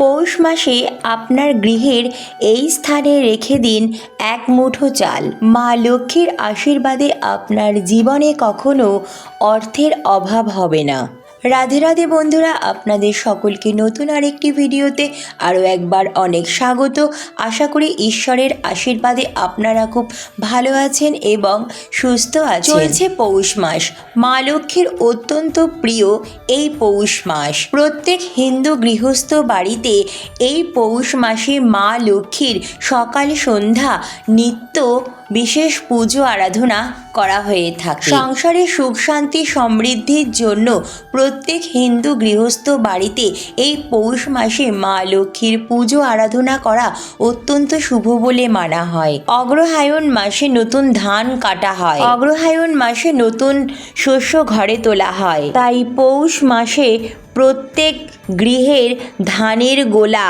পৌষ মাসে আপনার গৃহের এই স্থানে রেখে দিন এক মুঠো চাল। মা লক্ষ্মীর আশীর্বাদে আপনার জীবনে কখনো অর্থের অভাব হবে না। রাধে রাধে বন্ধুরা, আপনাদের সকলকে নতুন আরেকটি ভিডিওতে আরও একবার অনেক স্বাগত। আশা করি ঈশ্বরের আশীর্বাদে আপনারা খুব ভালো আছেন এবং সুস্থ আছেন। চলছে পৌষ মাস। মা লক্ষ্মীর অত্যন্ত প্রিয় এই পৌষ মাস। প্রত্যেক হিন্দু গৃহস্থ বাড়িতে এই পৌষ মাসে মা লক্ষ্মীর সকাল সন্ধ্যা নিত্য বিশেষ পুজো আরাধনা করা হয়ে থাকে। সংসারে সুখ শান্তি সমৃদ্ধির জন্য প্রত্যেক হিন্দু গৃহস্থ বাড়িতে এই পৌষ মাসে মা লক্ষ্মীর পুজো আরাধনা করা অত্যন্ত শুভ বলে মানা হয়। অগ্রহায়ণ মাসে নতুন ধান কাটা হয়। অগ্রহায়ণ মাসে নতুন শস্য ঘরে তোলা হয়। তাই পৌষ মাসে প্রত্যেক গৃহের ধানের গোলা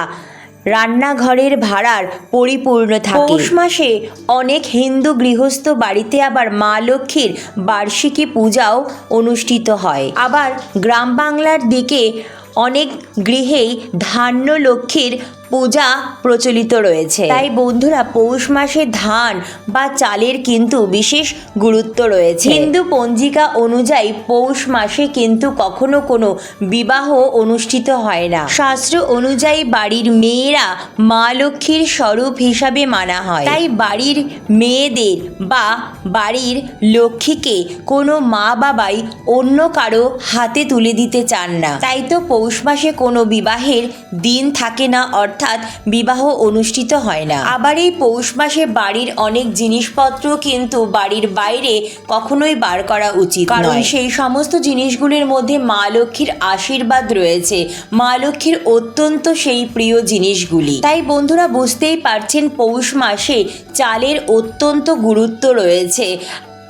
রান্নাঘরের ভাড়ার পরিপূর্ণ থাকে। পৌষ মাসে অনেক হিন্দু গৃহস্থ বাড়িতে আবার মা লক্ষ্মীর বার্ষিকী পূজাও অনুষ্ঠিত হয়। আবার গ্রাম বাংলার দিকে অনেক গৃহেই ধান্য লক্ষ্মীর পূজা প্রচলিত রয়েছে। তাই বন্ধুরা পৌষ মাসে ধান বা চালের কিন্তু বিশেষ গুরুত্ব রয়েছে। হিন্দু পঞ্জিকা অনুযায়ী পৌষ মাসে কিন্তু কখনো কোনো বিবাহ অনুষ্ঠিত হয় না। শাস্ত্র অনুযায়ী বাড়ির মেয়েরা মা লক্ষ্মীর স্বরূপ হিসাবে মানা হয়। তাই বাড়ির মেয়েদের বা বাড়ির লক্ষ্মীকে কোনো মা বাবাই অন্য কারও হাতে তুলে দিতে চান না। তাই তো পৌষ মাসে কোনো বিবাহের দিন থাকে না অর্থাৎ বিবাহ অনুষ্ঠিত হয় না। আবার এই পৌষ মাসে বাড়ির অনেক জিনিসপত্র কিন্তু বাড়ির বাইরে কখনোই বার করা উচিত কারণ সেই সমস্ত জিনিসগুলির মধ্যে মা লক্ষ্মীর আশীর্বাদ রয়েছে। মা লক্ষ্মীর অত্যন্ত সেই প্রিয় জিনিসগুলি। তাই বন্ধুরা বুঝতেই পারছেন পৌষ মাসে চালের অত্যন্ত গুরুত্ব রয়েছে।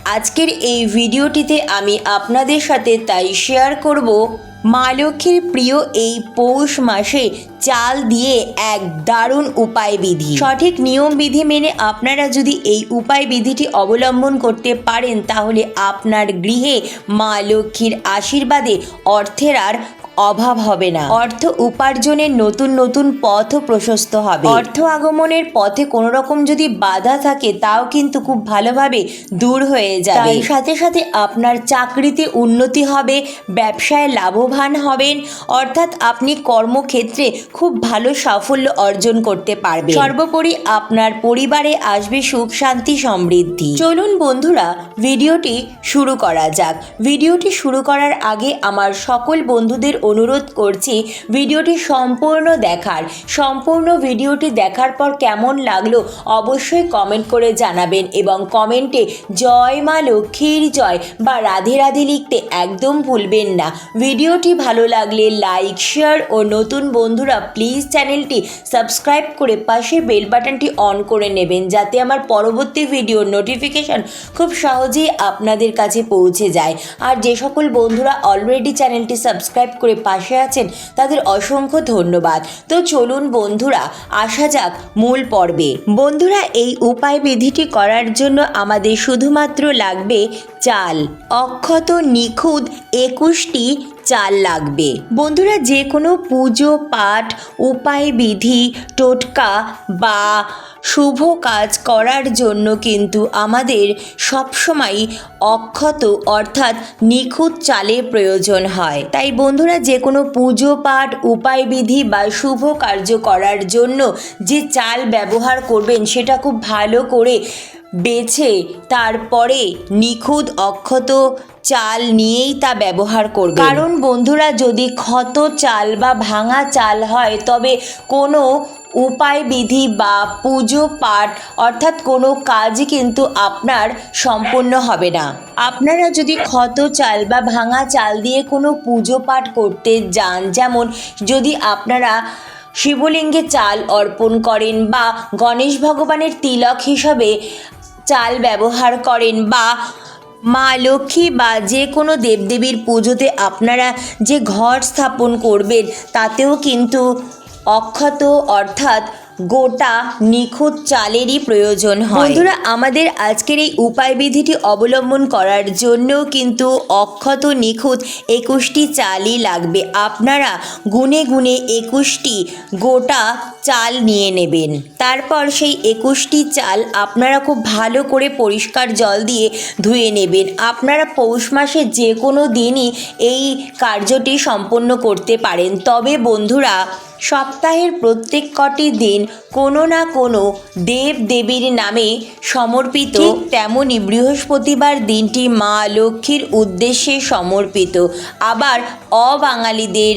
আজকের এই ভিডিওটিতে আমি আপনাদের সাথে তাই শেয়ার করব। মা লক্ষ্মীর প্রিয় এই পৌষ মাসে চাল দিয়ে এক দারুণ উপায় বিধি সঠিক নিয়ম বিধি মেনে আপনারা যদি এই উপায় বিধিটি অবলম্বন করতে পারেন, তাহলে আপনার গৃহে মা লক্ষ্মীর আশীর্বাদে অর্থের আর অভাব হবে না। অর্থ উপার্জনের নতুন নতুন পথও প্রশস্ত হবে। অর্থ আগমনের পথে কোনো রকম যদি বাধা থাকে, তাও কিন্তু খুব ভালোভাবে দূর হয়ে যাবে। সাথে সাথে আপনার চাকরিতে উন্নতি হবে, ব্যবসায় লাভবান হবেন। অর্থাৎ আপনি কর্মক্ষেত্রে খুব ভালো সাফল্য অর্জন করতে পারবেন। সর্বোপরি আপনার পরিবারে আসবে সুখ, শান্তি, সমৃদ্ধি। চলুন বন্ধুরা, ভিডিওটি শুরু করা যাক। ভিডিওটি শুরু করার আগে আমার সকল বন্ধুদের অনুরোধ করছি ভিডিওটি সম্পূর্ণ দেখার। সম্পূর্ণ ভিডিওটি দেখার পর কেমন লাগল অবশ্যই কমেন্ট করে জানাবেন এবং কমেন্টে জয় মা লক্ষ্মীর জয় বা রাধে রাধে লিখতে একদম ভুলবেন না। ভিডিওটি ভালো লাগলে লাইক শেয়ার ও নতুন বন্ধুরা প্লিজ চ্যানেলটি সাবস্ক্রাইব করে পাশে বেল বাটনটি অন করে নেবেন যাতে আমার পরবর্তী ভিডিওর নোটিফিকেশন খুব সহজেই আপনাদের কাছে পৌঁছে যায়। আর যে সকল বন্ধুরা অলরেডি চ্যানেলটি সাবস্ক্রাইব করে পাশে আছেন তাদের অসংখ্য ধন্যবাদ। তো চলুন বন্ধুরা, আসা যাক মূল পর্বে। বন্ধুরা, এই উপায় বিধিটি করার জন্য আমাদের শুধুমাত্র লাগবে চাল। অক্ষত নিখুঁত একুশটি চাল লাগবে। বন্ধুরা যে কোনো পুজো, পাঠ উপায় বিধি টোটকা বা শুভ কাজ করার জন্য কিন্তু আমাদের সবসময় অক্ষত অর্থাৎ নিখুঁত চালের প্রয়োজন হয়। তাই বন্ধুরা যে কোনো পুজো, পাঠ উপায় বিধি বা শুভ কার্য করার জন্য যে চাল ব্যবহার করবেন, সেটা খুব ভালো করে বেছে তারপরে নিখুঁত অক্ষত চাল নিয়েই তা ব্যবহার করবে কারণ বন্ধুরা, যদি ক্ষত চাল বা ভাঙা চাল হয়, তবে কোনো উপায় বিধি বা পুজো পাঠ অর্থাৎ কোনো কাজই কিন্তু আপনার সম্পূর্ণ হবে না। আপনারা যদি ক্ষত চাল বা ভাঙা চাল দিয়ে কোনো পুজো পাঠ করতে যান, যেমন যদি আপনারা শিবলিঙ্গে চাল অর্পণ করেন বা গণেশ ভগবানের তিলক হিসাবে চাল ব্যবহার করেন বা মা লক্ষ্মী বা যে কোনো দেবদেবীর পুজোতে আপনারা যে ঘর স্থাপন করবেন, তাতেও কিন্তু অক্ষত অর্থাৎ গোটা নিখুঁত চালেরই প্রয়োজন হয়। বন্ধুরা, আমাদের আজকের এই উপায় বিধিটি অবলম্বন করার জন্যও কিন্তু অক্ষত নিখুঁত একুশটি চালই লাগবে। আপনারা গুনে গুনে একুশটি গোটা চাল নিয়ে নেবেন। তারপর সেই একুশটি চাল আপনারা খুব ভালো করে পরিষ্কার জল দিয়ে ধুয়ে নেবেন। আপনারা পৌষ মাসে যে কোনো দিনই এই কার্যটি সম্পন্ন করতে পারেন। তবে বন্ধুরা সপ্তাহের প্রত্যেক কটি দিন কোনো না কোনো দেব দেবীর নামে সমর্পিত। তেমনই বৃহস্পতিবার দিনটি মা লক্ষ্মীর উদ্দেশ্যে সমর্পিত। আবার অবাঙালিদের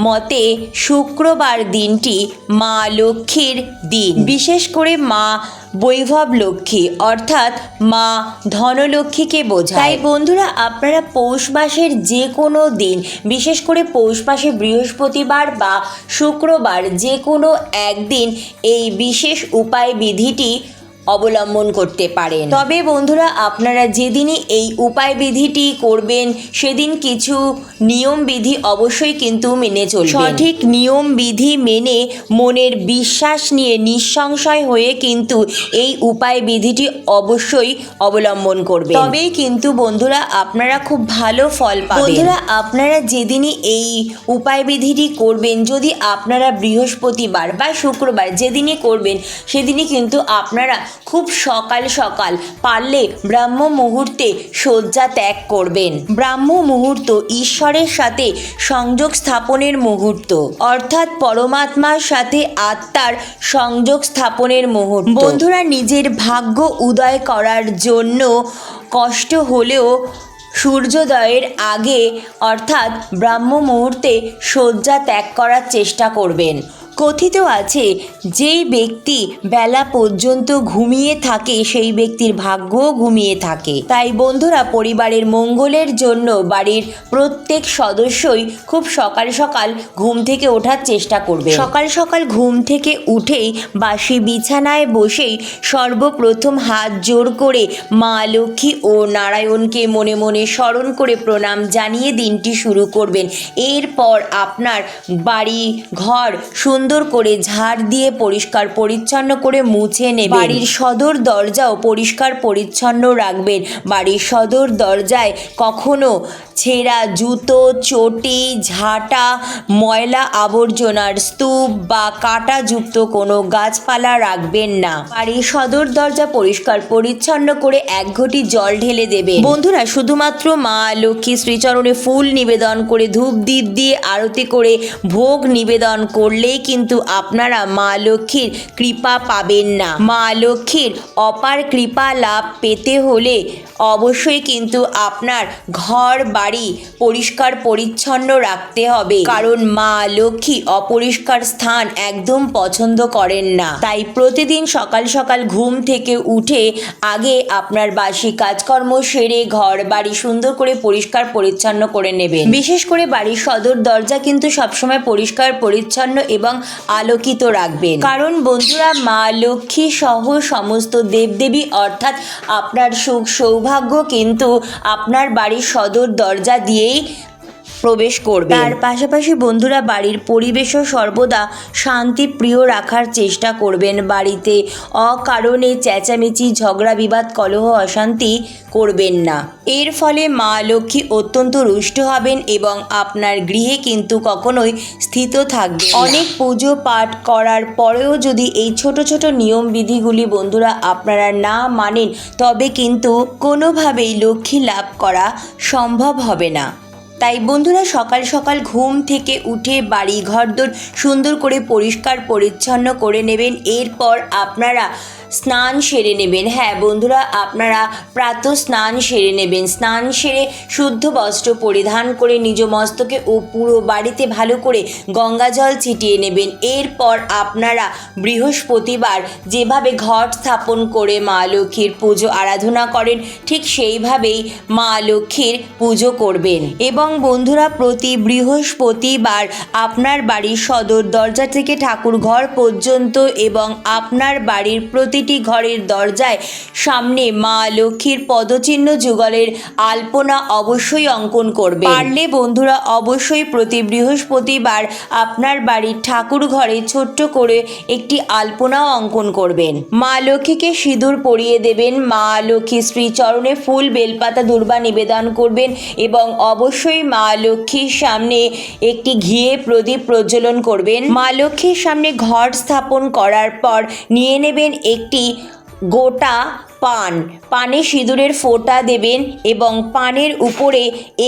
মতে শুক্রবার দিনটি মা লক্ষ্মীর দিন। বিশেষ করে মা বৈভব লক্ষ্মী, অর্থাৎ মা ধনলক্ষ্মীকে বোঝায়। তাই বন্ধুরা, আপনারা পৌষ মাসের যে কোনো দিন, বিশেষ করে পৌষ মাসে বৃহস্পতিবার বা শুক্রবার যে কোনো একদিন এই বিশেষ উপায় বিধিটি অবলম্বন করতে পারেন। তবে বন্ধুরা আপনারা যেদিনই এই উপায় বিধিটি করবেন সেদিন কিছু নিয়ম বিধি অবশ্যই কিন্তু মেনে চলবেন। সঠিক নিয়ম বিধি মেনে মনের বিশ্বাস নিয়ে নিঃসংশয় হয়ে কিন্তু এই উপায় বিধিটি অবশ্যই অবলম্বন করবেন। তবেই কিন্তু বন্ধুরা আপনারা খুব ভালো ফল পাবেন। বন্ধুরা আপনারা যেদিনই এই উপায় বিধিটি করবেন যদি আপনারা বৃহস্পতিবার বা শুক্রবার যেদিনই করবেন সেদিনই কিন্তু আপনারা খুব সকাল সকাল পারলে ব্রাহ্ম মুহূর্তে শয্যা ত্যাগ করবেন। ব্রাহ্ম মুহূর্ত ঈশ্বরের সাথে সংযোগ স্থাপনের মুহূর্ত। অর্থাৎ পরমাত্মার সাথে আত্মার সংযোগ স্থাপনের মুহূর্ত। বন্ধুরা, নিজের ভাগ্য উদয় করার জন্য কষ্ট হলেও সূর্যোদয়ের আগে অর্থাৎ ব্রাহ্ম মুহূর্তে শয্যা ত্যাগ করার চেষ্টা করবেন। কথিত আছে, যেই ব্যক্তি বেলা পর্যন্ত ঘুমিয়ে থাকে, সেই ব্যক্তির ভাগ্যও ঘুমিয়ে থাকে। তাই বন্ধুরা, পরিবারের মঙ্গলের জন্য বাড়ির প্রত্যেক সদস্যই খুব সকাল সকাল ঘুম থেকে ওঠার চেষ্টা করবে। সকাল সকাল ঘুম থেকে উঠেই বাসি বিছানায় বসেই সর্বপ্রথম হাত জোর করে মা লক্ষ্মী ও নারায়ণকে মনে মনে স্মরণ করে প্রণাম জানিয়ে দিনটি শুরু করবেন। এরপর আপনার বাড়ি, ঘর, সুন্দর করে ঝাড় দিয়ে পরিষ্কার পরিচ্ছন্ন করে মুছে নেবেন। বাড়ির সদর দরজাও পরিষ্কার পরিচ্ছন্ন রাখবেন। বাড়ির সদর দরজায় কখনো ছেঁড়া জুতো, চটি, ঝাঁটা, ময়লা আবর্জনার স্তূপ বা কাঁটাযুক্ত কোনো গাছপালা রাখবেন না। বাড়ির সদর দরজা পরিষ্কার পরিচ্ছন্ন করে এক ঘটি জল ঢেলে দেবে বন্ধুরা, শুধুমাত্র মা লক্ষ্মী শ্রীচরণে ফুল নিবেদন করে ধূপ দ্বীপ দিয়ে আরতি করে ভোগ নিবেদন করলেই কিন্তু আপনারা মা লক্ষ্মীর কৃপা পাবেন না। মা লক্ষ্মীর অপার কৃপা লাভ পেতে হলে অবশ্যই কিন্তু আপনার ঘর বাড়ি পরিষ্কার পরিচ্ছন্ন রাখতে হবে। কারণ মা লক্ষ্মী অপরিষ্কার স্থান একদম পছন্দ করেন না। তাই প্রতিদিন সকাল সকাল ঘুম থেকে উঠে আগে আপনার বাসি কাজকর্ম সেরে ঘর বাড়ি সুন্দর করে পরিষ্কার পরিচ্ছন্ন করে নেবেন। বিশেষ করে বাড়ির সদর দরজা কিন্তু সবসময় পরিষ্কার, পরিচ্ছন্ন এবং আলোকিত রাখবেন। কারণ বন্ধুরা, মা লক্ষ্মী সহ সমস্ত দেবদেবী, অর্থাৎ আপনার সুখ সৌভাগ্য কিন্তু আপনার বাড়ির সদর দরজা দিয়েই প্রবেশ করবে তার পাশাপাশি বন্ধুরা বাড়ির পরিবেশও সর্বদা শান্তিপ্রিয় রাখার চেষ্টা করবেন। বাড়িতে অকারণে চেঁচামেচি, ঝগড়া, বিবাদ, কলহ, অশান্তি করবেন না। এর ফলে মা লক্ষ্মী অত্যন্ত রুষ্ট হবেন এবং আপনার গৃহে কিন্তু কখনোই স্থিত থাকবে অনেক পুজো পাঠ করার পরেও যদি এই ছোট ছোট নিয়ম বিধিগুলি বন্ধুরা আপনারা না মানেন, তবে কিন্তু কোনোভাবেই লক্ষ্মী লাভ করা সম্ভব হবে না। তাই বন্ধুরা সকাল সকাল ঘুম থেকে উঠে বাড়ি ঘরদোর সুন্দর করে পরিষ্কার পরিচ্ছন্ন করে নেবেন। এরপর আপনারা স্নান সেরে নেবেন। হ্যাঁ বন্ধুরা, আপনারা প্রাত স্নান সেরে নেবেন। স্নান সেরে শুদ্ধ বস্ত্র পরিধান করে নিজ মস্তকে ও পুরো বাড়িতে ভালো করে গঙ্গা জল ছিটিয়ে নেবেন। এরপর আপনারা বৃহস্পতিবার যেভাবে ঘট স্থাপন করে মা লক্ষ্মীর পুজো আরাধনা করেন, ঠিক সেইভাবেই মা লক্ষ্মীর পুজো করবেন। এবং বন্ধুরা, প্রতি বৃহস্পতিবার আপনার বাড়ির সদর দরজা থেকে ঠাকুর ঘর পর্যন্ত এবং আপনার বাড়ির প্রতি প্রতিটি ঘরের দরজায় সামনে মা লক্ষ্মীর পদচিহ্ন যুগলের আলপনা অবশ্যই অঙ্কন করবে পারলে বন্ধুরা অবশ্যই প্রতি বৃহস্পতিবার আপনার বাড়ির ঠাকুর ঘরে ছোট্ট করে একটি আলপনাও অঙ্কন করবেন। মা লক্ষ্মীকে সিঁদুর পরিয়ে দেবেন। মা লক্ষ্মী শ্রীচরণে ফুল, বেলপাতা, দুর্বা নিবেদন করবেন এবং অবশ্যই মা লক্ষ্মীর সামনে একটি ঘিয়ে প্রদীপ প্রজ্বলন করবেন। মা লক্ষ্মীর সামনে ঘর স্থাপন করার পর নিয়ে নেবেন একটি গোটা পান। পানে সিঁদুরের ফোঁটা দেবেন এবং পানের উপরে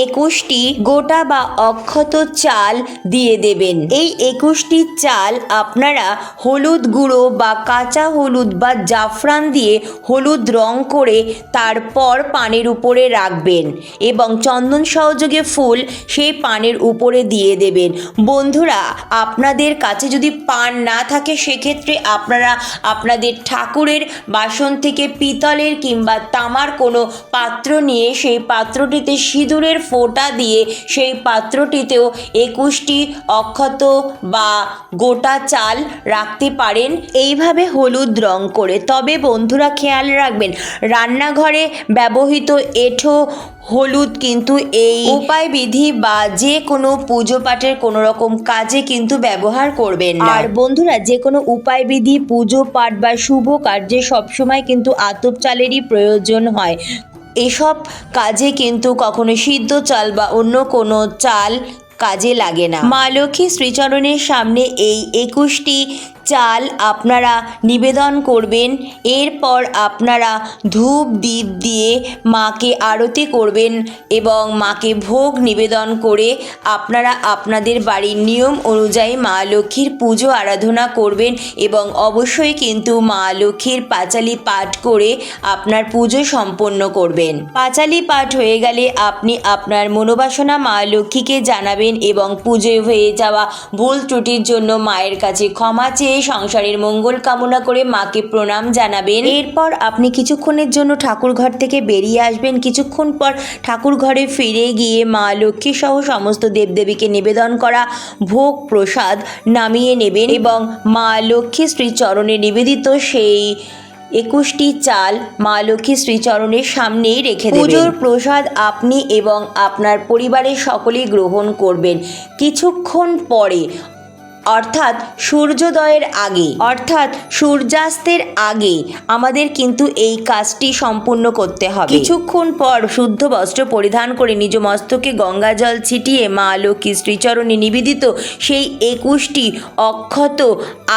একুশটি গোটা বা অক্ষত চাল দিয়ে দেবেন। এই একুশটি চাল আপনারা হলুদ গুঁড়ো বা কাঁচা হলুদ বা জাফরান দিয়ে হলুদ রং করে তারপর পানের উপরে রাখবেন এবং চন্দন সহযোগে ফুল সেই পানের উপরে দিয়ে দেবেন। বন্ধুরা, আপনাদের কাছে যদি পান না থাকে, সেক্ষেত্রে আপনারা আপনাদের ঠাকুরের বাসন থেকে পিতলের কিংবা তামার কোনো পাত্র নিয়ে সেই পাত্রটিতে সিঁদুরের ফোঁটা দিয়ে সেই পাত্রটিতেও একুশটি অক্ষত বা গোটা চাল রাখতে পারেন। এইভাবে হলুদ রং করে। তবে বন্ধুরা খেয়াল রাখবেন, রান্নাঘরে ব্যবহৃত এঁঠো হলুদ কিন্তু এই উপায় বিধি বা যে কোনো পুজো পাঠের কোনো রকম কাজে কিন্তু ব্যবহার করবেন না। আর বন্ধুরা যে কোনো উপায় বিধি পুজো পাঠ বা শুভ কার্যে সবসময় কিন্তু আতপ চালেরই প্রয়োজন হয়। এসব কাজে কিন্তু কখনো সিদ্ধ চাল বা অন্য কোনো চাল কাজে লাগে না। মা লক্ষ্মী শ্রীচরণের সামনে এই একুশটি চাল আপনারা নিবেদন করবেন। এরপর আপনারা ধূপ দ্বীপ দিয়ে মাকে আরতি করবেন এবং মাকে ভোগ নিবেদন করে আপনারা আপনাদের বাড়ির নিয়ম অনুযায়ী মা লক্ষ্মীর পুজো আরাধনা করবেন এবং অবশ্যই কিন্তু মা লক্ষ্মীর পাঁচালি পাঠ করে আপনার পুজো সম্পন্ন করবেন। পাঁচালি পাঠ হয়ে গেলে আপনি আপনার মনোবাসনা মা লক্ষ্মীকে জানাবেন এবং পুজোয় হয়ে যাওয়া ভুল ত্রুটির জন্য মায়ের কাছে ক্ষমা চেয়ে সংসারের মঙ্গল কামনা করে মাকে প্রণাম জানাবেন। এরপর আপনি কিছুক্ষণের জন্য ঠাকুর ঘর থেকে বেরিয়ে আসবেন। কিছুক্ষণ পর ঠাকুর ঘরে ফিরে গিয়ে মা লক্ষ্মী সহ সমস্ত দেবদেবীকে নিবেদন করা, ভোগ প্রসাদ নামিয়ে নেবেন এবং মা লক্ষ্মী শ্রীচরণে নিবেদিত সেই একুশটি চাল মা লক্ষ্মী শ্রীচরণের সামনেই রেখে পুজোর প্রসাদ আপনি এবং আপনার পরিবারের সকলেই গ্রহণ করবেন। কিছুক্ষণ পরে অর্থাৎ সূর্যোদয়ের আগে, অর্থাৎ সূর্যাস্তের আগে আমাদের কিন্তু এই কাজটি সম্পূর্ণ করতে হবে। কিছুক্ষণ পর শুদ্ধ বস্ত্র পরিধান করে নিজ মস্তকে গঙ্গা জল ছিটিয়ে মা লক্ষ্মী শ্রীচরণে নিবেদিত সেই একুশটি অক্ষত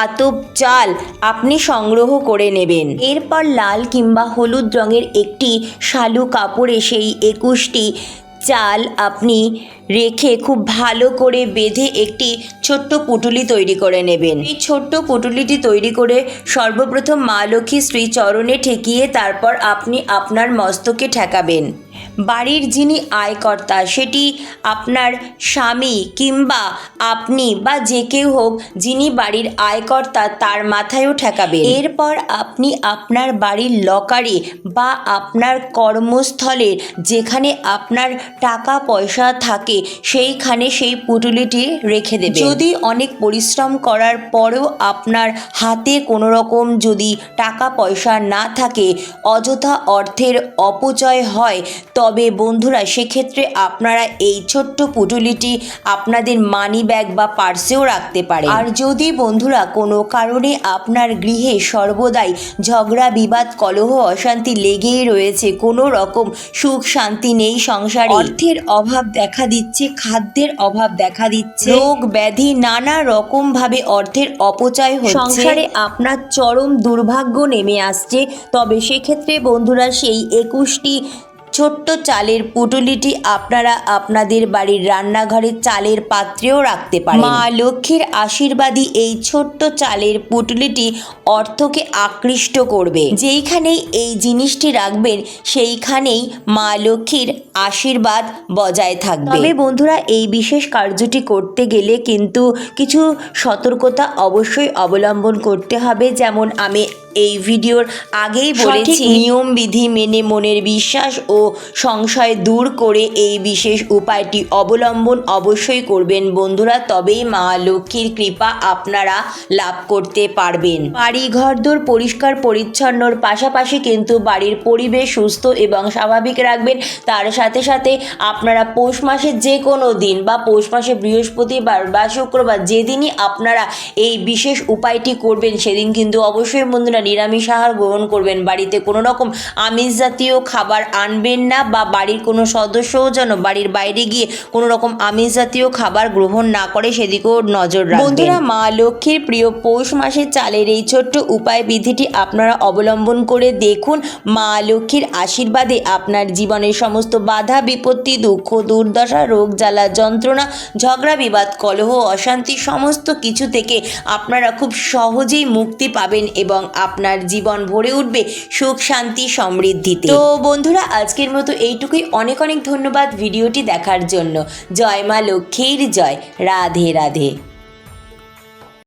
আতপ চাল আপনি সংগ্রহ করে নেবেন। এরপর লাল কিংবা হলুদ রঙের একটি শালু কাপড়ে সেই একুশটি চাল আপনি রেখে খুব ভালো করে বেঁধে একটি ছোট্ট পুটুলি তৈরি করে নেবেন। এই ছোট্ট পুটুলিটি তৈরি করে সর্বপ্রথম মা লক্ষ্মী শ্রীচরণে ঠেকিয়ে তারপর আপনি আপনার মস্তকে ঠেকাবেন। বাড়ির যিনি আয়কর্তা, সেটি আপনার স্বামী কিংবা আপনি বা যে কেউ হোক যিনি বাড়ির আয়কর্তা, তার মাথায়ও ঠেকাবে এরপর আপনি আপনার বাড়ির লকারে বা আপনার কর্মস্থলে যেখানে আপনার টাকা পয়সা থাকে, সেইখানে সেই পুটুলিটি রেখে দেবে যদি অনেক পরিশ্রম করার পরেও আপনার হাতে কোনো রকম যদি টাকা পয়সা না থাকে, অযথা অর্থের অপচয় হয় তবে বন্ধুরা, সেক্ষেত্রে আপনারা এই ছোট্ট পুটুলিটি আপনাদের মানি ব্যাগ বা পার্সেও রাখতে পারে আর যদি বন্ধুরা কোনো কারণে আপনার গৃহে সর্বদাই ঝগড়া, বিবাদ, কলহ, অশান্তি লেগেই রয়েছে, কোনো রকম সুখ শান্তি নেই সংসারে। অর্থের অভাব দেখা দিচ্ছে, খাদ্যের অভাব দেখা দিচ্ছে। রোগ, ব্যাধি, নানা রকম ভাবে অর্থের অপচয় হচ্ছে। সংসারে আপনার চরম দুর্ভাগ্য নেমে আসছে। তবে সেক্ষেত্রে বন্ধুরা, সেই একুশটি ছোট্ট চালের পুটুলিটি আপনারা আপনাদের বাড়ির রান্নাঘরের চালের পাত্রেও রাখতে পারেন। মা লক্ষ্মীর আশীর্বাদী এই ছোট্ট চালের পুটুলিটি অর্থকে আকৃষ্ট করবে। যেইখানেই এই জিনিসটি রাখবেন সেইখানেই মা লক্ষ্মীর আশীর্বাদ বজায় থাকবে। তবে বন্ধুরা এই বিশেষ কার্যটি করতে গেলে কিন্তু কিছু সতর্কতা অবশ্যই অবলম্বন করতে হবে। যেমন আমি এই ভিডিওর আগেই বলেছি নিয়ম বিধি মেনে মনের বিশ্বাস ও সংশয় দূর করে এই বিশেষ উপায়টি অবলম্বন অবশ্যই করবেন বন্ধুরা। তবেই মা লক্ষ্মীর কৃপা আপনারা লাভ করতে পারবেন। বাড়ি ঘরদোর পরিষ্কার পরিচ্ছন্নর পাশাপাশি কিন্তু বাড়ির পরিবেশ সুস্থ এবং স্বাভাবিক রাখবেন। তার সাথে সাথে আপনারা পৌষ মাসের যে কোনো দিন বা পৌষ মাসে বৃহস্পতিবার বা শুক্রবার যেদিনই আপনারা এই বিশেষ উপায়টি করবেন সেদিন কিন্তু অবশ্যই বন্ধুরা নিরামিষ আহার গ্রহণ করবেন। বাড়িতে কোনো রকম আমিষ জাতীয় খাবার আনবেন না বা বাড়ির কোনো সদস্যও যেন বাড়ির বাইরে গিয়ে কোনো রকম আমিষ জাতীয় খাবার গ্রহণ না করে সেদিকেও নজর রাখবেন। বন্ধুরা, মা লক্ষ্মীর প্রিয় পৌষ মাসের চালের এই ছোট্ট উপায় বিধিটি আপনারা অবলম্বন করে দেখুন। মা লক্ষ্মীর আশীর্বাদে আপনার জীবনের সমস্ত বাধা, বিপত্তি, দুঃখ, দুর্দশা, রোগ, জ্বালা, যন্ত্রণা, ঝগড়া, বিবাদ, কলহ, অশান্তি সমস্ত কিছু থেকে আপনারা খুব সহজেই মুক্তি পাবেন এবং আপনার জীবন ভরে উঠবে সুখ, শান্তি, সমৃদ্ধিতে। তো বন্ধুরা, আজকের মতো এইটুকুই। অনেক অনেক ধন্যবাদ ভিডিওটি দেখার জন্য। জয় মা লক্ষ্মীর জয়। রাধে রাধে।